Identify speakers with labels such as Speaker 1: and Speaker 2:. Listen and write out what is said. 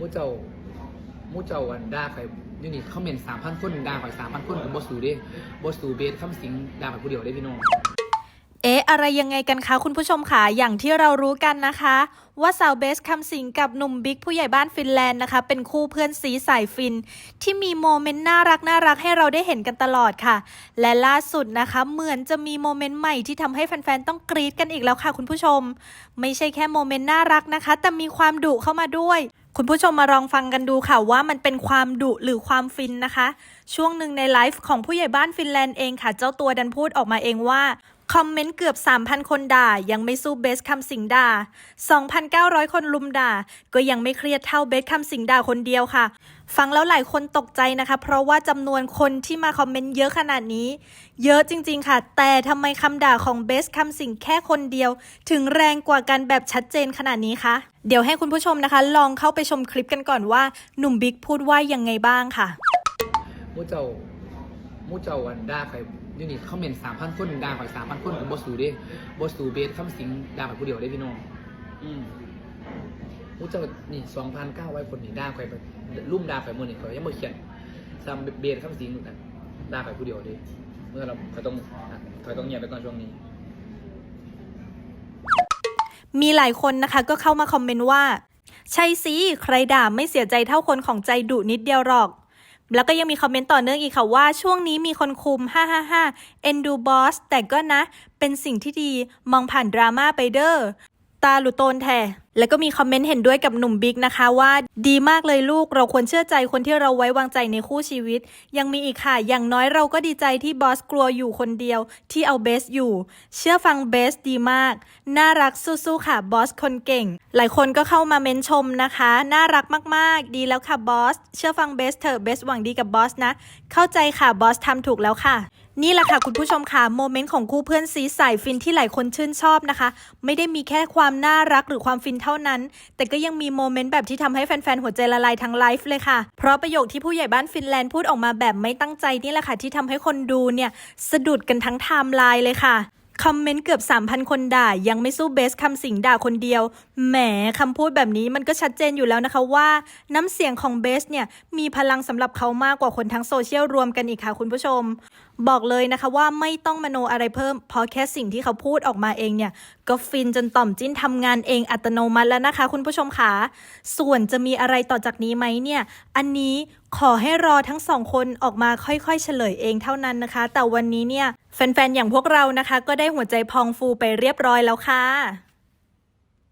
Speaker 1: มูเจ้ามูเจ้าวันด่าใครนี่นี่เขาเมนสามพันคนด่าข่อยสามพันคนกับบอสูเด้บอสูเบสคำสิงด่าข่อยผู้เดียวได้พี่น้อง
Speaker 2: เอ๊ะ อะไรยังไงกันคะคุณผู้ชมค่ะอย่างที่เรารู้กันนะคะ ว่าสาวเบสคำสิงกับหนุ่มบิ๊กผู้ใหญ่บ้านฟินแลนด์นะคะ เป็นคู่เพื่อนสีสายฟิน ที่มีโมเมนต์น่ารักน่ารักให้เราได้เห็นกันตลอดค่ะ และล่าสุดนะคะเหมือนจะมีโมเมนต์ใหม่ที่ทำให้แฟนๆต้องกรี๊ดกันอีกแล้วค่ะคุณผู้ชม ไม่ใช่แค่โมเมนต์น่ารักนะคะ แต่มีความดุเข้ามาด้วย คุณผู้ชมมาลองฟังกันดูค่ะว่ามันเป็นความดุหรือความฟินนะคะ ช่วงหนึ่งในไลฟ์ของผู้ใหญ่บ้านฟินแลนด์เองค่ะ เจ้าตัวดันพูดออกมาเองว่า คอมเมนต์เกือบ 3,000 คนด่า ยังไม่สู้เบสคำสิงด่า 2,900 คนลุมด่า ก็ยังไม่เครียดเท่าเบสคำสิงด่าคนเดียวค่ะ ฟังแล้วหลายคนตกใจนะคะ เพราะว่าจำนวนคนที่มาคอมเมนต์เยอะขนาดนี้ เยอะจริง ๆ ค่ะ แต่ทำไมคำด่าของเบสคำสิงแค่คนเดียว ถึงแรงกว่ากันแบบชัดเจนขนาดนี้คะเดี๋ยวให้คุณผู้ชมนะคะ ลองเข้าไปชมคลิปกันก่อนว่าหนุ่มบิ๊กพูดว่ายังไงบ้างค่ะ
Speaker 1: มูเจ้า มูเจ้าวันด่าใครนี่นี่เขาเมนสามพันคนด่าข่อยสามพันคนกับบอสูเด้บอสูเบสคำสิงด่าข่อยผู้เดียวได้พี่น้องอืมมูเจ้านี่สองพันเก้าร้อยคนนี่ด่าข่อยไปรุ่มด่าข่อยมือนี่ข่อยยังไม่เขียนซัมเบสคำสิงด่าข่อยผู้เดียวเด้เมื่อเราข่อยต้องข่อยต้องเงียบไปก่อนช่วงนี้
Speaker 2: มีหลายคนนะคะก็เข้ามาคอมเมนต์ว่า ใช่สิ ใครด่าไม่เสียใจเท่าคนของใจดุนิดเดียวหรอก แล้วก็ยังมีคอมเมนต์ต่อเนื่องอีกค่ะว่าช่วงนี้มีคนคุม 555เอ็นดูบอสแต่ก็นะ เป็นสิ่งที่ดีมองผ่านดราม่าไปเด้อตาหลุโตนแท้แล้วก็มีคอมเมนต์เห็นด้วยกับหนุ่มบิ๊กนะคะว่าดีมากเลยลูกเราควรเชื่อใจคนที่เราไว้วางใจในคู่ชีวิต ยังมีอีกค่ะ อย่างน้อยเราก็ดีใจที่บอสกลัวอยู่คนเดียวที่เอาเบสอยู่ เชื่อฟังเบสดีมาก น่ารักสู้ๆค่ะบอสคนเก่ง หลายคนก็เข้ามาเม้นชมนะคะ น่ารักมากๆ ดีแล้วค่ะบอสเชื่อฟังเบสเถอะเบสหวังดีกับบอสนะ เข้าใจค่ะบอสทำถูกแล้วค่ะนี่แหละค่ะคุณผู้ชมค่ะโมเมนต์ของคู่เพื่อนซีสายฟินที่หลายคนชื่นชอบนะคะ ไม่ได้มีแค่ความน่ารักหรือความฟินเท่านั้น แต่ก็ยังมีโมเมนต์แบบที่ทำให้แฟนๆ หัวใจละลายทั้งไลฟ์เลยค่ะ เพราะประโยคที่ผู้ใหญ่บ้านฟินแลนด์พูดออกมาแบบไม่ตั้งใจนี่แหละค่ะที่ทำให้คนดูเนี่ยสะดุดกันทั้งไทม์ไลน์เลยค่ะ คอมเมนต์เกือบ 3,000 คนด่า ยังไม่สู้เบสคำสิงด่าคนเดียว แหมคำพูดแบบนี้มันก็ชัดเจนอยู่แล้วนะคะว่า น้ำเสียงของเบสเนี่ย มีพลังสำหรับเขามากกว่าคนทั้งโซเชียลรวมกันอีกค่ะคุณผู้ชม บอกเลยนะคะว่าไม่ต้องมโนอะไรเพิ่ม เพราะแค่สิ่งที่เขาพูดออกมาเองเนี่ย ก็ฟินจนต่อมจิ้นทำงานเองอัตโนมัติแล้วนะคะ คุณผู้ชมค่ะส่วนจะมีอะไรต่อจากนี้ไหมเนี่ย อันนี้ขอให้รอทั้งสองคนออกมาค่อยๆ เฉลยเองเท่านั้นนะคะ แต่วันนี้เนี่ย แฟนๆ อย่างพวกเรานะคะ ก็ได้หัวใจพองฟูไปเรียบร้อยแล้วค่ะ